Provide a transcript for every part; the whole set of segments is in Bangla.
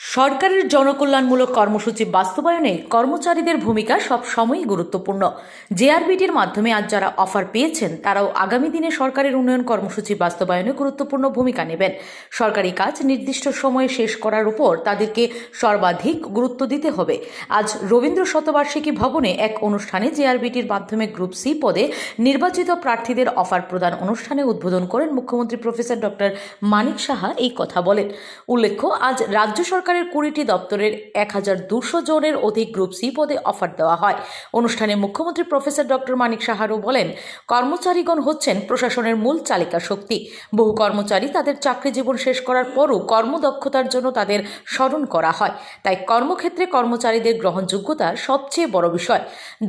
সরকারের জনকল্যাণমূলক কর্মসূচি বাস্তবায়নে কর্মচারীদের ভূমিকা সব সময়ই গুরুত্বপূর্ণ জেআরবিটির মাধ্যমে আজ যারা অফার পেয়েছেন, তারাও আগামী দিনে সরকারের উন্নয়ন কর্মসূচি বাস্তবায়নে গুরুত্বপূর্ণ ভূমিকা নেবেন। সরকারি কাজ নির্দিষ্ট সময়ে শেষ করার উপর তাদেরকে সর্বাধিক গুরুত্ব দিতে হবে। আজ রবীন্দ্র শতবার্ষিকী ভবনে এক অনুষ্ঠানে জেআরবিটির মাধ্যমে গ্রুপ সি পদে নির্বাচিত প্রার্থীদের অফার প্রদান অনুষ্ঠানে উদ্বোধন করেন মুখ্যমন্ত্রী প্রফেসর ডক্টর মানিক সাহা। এই কথা বলেন। উল্লেখ্য, আজ রাজ্য সরকারের কুড়িটি দপ্তরের এক হাজার দুশো জনের অধিক গ্রুপ সি পদে অফার দেওয়া হয়। অনুষ্ঠানে মুখ্যমন্ত্রী প্রফেসর ডক্টর মানিক সাহারও বলেন, কর্মচারীগণ হচ্ছেন প্রশাসনের মূল চালিকা শক্তি। বহু কর্মচারী তাদের চাকরি জীবন শেষ করার পরও কর্মদক্ষতার জন্য তাদের স্মরণ করা হয়। তাই কর্মক্ষেত্রে কর্মচারীদের গ্রহণযোগ্যতা সবচেয়ে বড় বিষয়।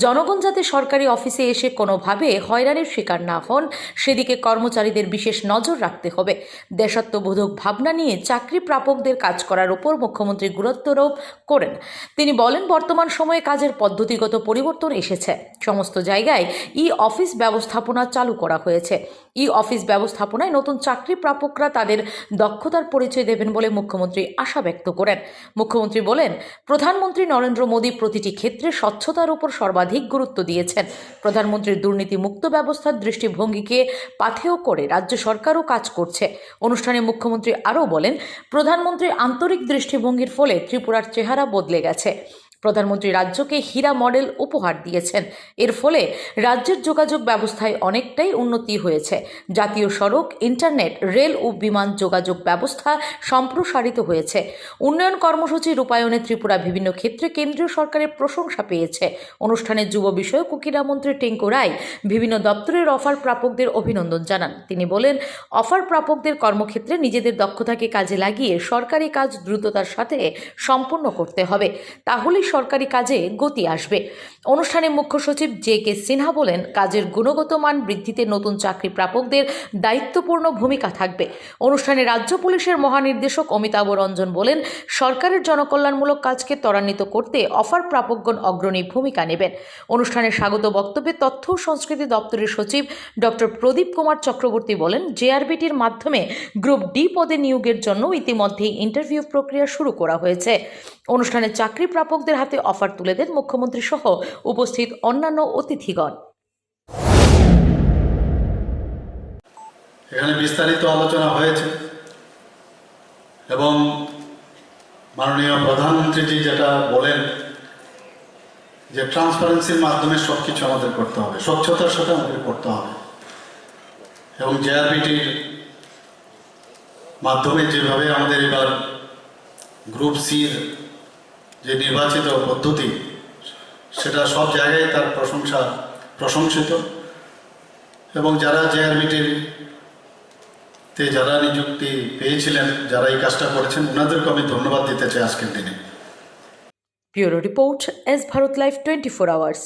জনগণ যাতে সরকারি অফিসে এসে কোনোভাবে হয়রানির শিকার না হন, সেদিকে কর্মচারীদের বিশেষ নজর রাখতে হবে। দেশাত্মবোধক ভাবনা নিয়ে চাকরি প্রাপকদের কাজ করার উপর মুখ্যমন্ত্রী গুরুত্বারোপ করেন। তিনি বলেন, বর্তমান সময়ে কাজের পদ্ধতিগত পরিবর্তন এসেছে। সমস্ত জায়গায় ই অফিস ব্যবস্থাপনা চালু করা হয়েছে। ই অফিস ব্যবস্থাপনায় নতুন চাকরি প্রাপকরা তাদের দক্ষতার পরিচয় দেবেন বলে মুখ্যমন্ত্রী আশা ব্যক্ত করেন। মুখ্যমন্ত্রী বলেন, প্রধানমন্ত্রী নরেন্দ্র মোদী প্রতিটি ক্ষেত্রে স্বচ্ছতার উপর সর্বাধিক গুরুত্ব দিয়েছেন। প্রধানমন্ত্রীর দুর্নীতিমুক্ত ব্যবস্থার দৃষ্টিভঙ্গিকে পাথেয় করে রাজ্য সরকারও কাজ করছে। অনুষ্ঠানে মুখ্যমন্ত্রী আরও বলেন, প্রধানমন্ত্রীর আন্তরিক দৃষ্টিভঙ্গির ফলে ত্রিপুরার চেহারা বদলে গেছে। প্রধানমন্ত্রী রাজ্যকে হীরা মডেল উপহার দিয়েছেন। এর ফলে রাজ্যের যোগাযোগ ব্যবস্থায় অনেকটাই উন্নতি হয়েছে। জাতীয় সড়ক, ইন্টারনেট, রেল ও বিমান যোগাযোগ ব্যবস্থা সম্প্রসারিত হয়েছে। উন্নয়ন কর্মসূচি রূপায়ণে ত্রিপুরা বিভিন্ন ক্ষেত্রে কেন্দ্রীয় সরকারের প্রশংসা পেয়েছে। অনুষ্ঠানে যুব বিষয়ক ক্রীড়ামন্ত্রী টেঙ্কু রায় বিভিন্ন দপ্তরের অফার প্রাপকদের অভিনন্দন জানান। তিনি বলেন, অফার প্রাপকদের কর্মক্ষেত্রে নিজেদের দক্ষতাকে কাজে লাগিয়ে সরকারি কাজ দ্রুততার সাথে সম্পন্ন করতে হবে। তাহলেই সরকারি কাজে গতি আসবে। অনুষ্ঠানে মুখ্য সচিব জে কে সিনহা বলেন, কাজের গুণগত মান বৃদ্ধিতে নতুন চাকরি প্রাপকদের দায়িত্বপূর্ণ ভূমিকা থাকবে। অনুষ্ঠানে রাজ্য পুলিশের মহানির্দেশক অমিতাভ রঞ্জন বলেন, সরকারের জনকল্যাণমূলক কাজকে ত্বরান্বিত করতে অফার প্রাপকগণ অগ্রণী ভূমিকা নেবেন। অনুষ্ঠানে স্বাগত বক্তব্যে তথ্য ও সংস্কৃতি দপ্তরের সচিব ডক্টর প্রদীপ কুমার চক্রবর্তী বলেন জেআরবিটির মাধ্যমে গ্রুপ ডি পদে নিয়োগের জন্য ইতিমধ্যেই ইন্টারভিউ প্রক্রিয়া শুরু করা হয়েছে। অনুষ্ঠানে চাকরি প্রাপকদের হাতে অফার তুলে দেন মুখ্যমন্ত্রী সহ উপস্থিত অন্যান্য অতিথিগণ। এখানে বিস্তারিত আলোচনা হয়েছে এবং মাননীয় প্রধানমন্ত্রীজি যেটা বলেন যে ট্রান্সপারেন্সির মাধ্যমে সব কিছু আমাদের করতে হবে, স্বচ্ছতার সাথে আমাদের করতে হবে। এবং জেআরবিটির মাধ্যমে যেভাবে আমাদের এবার গ্রুপ সির যে নির্বাচিত পদ্ধতি, সেটা সব জায়গায় তার প্রশংসা প্রশংসিত। এবং যারা জেআরবিটির তে যারা নিযুক্তি পেয়েছিলেন, যারা এই কাজটা করেছেন, ওনাদেরকে আমি ধন্যবাদ দিতে চাই আজকের দিনে। Bureau report, S Bharat live twenty four hours.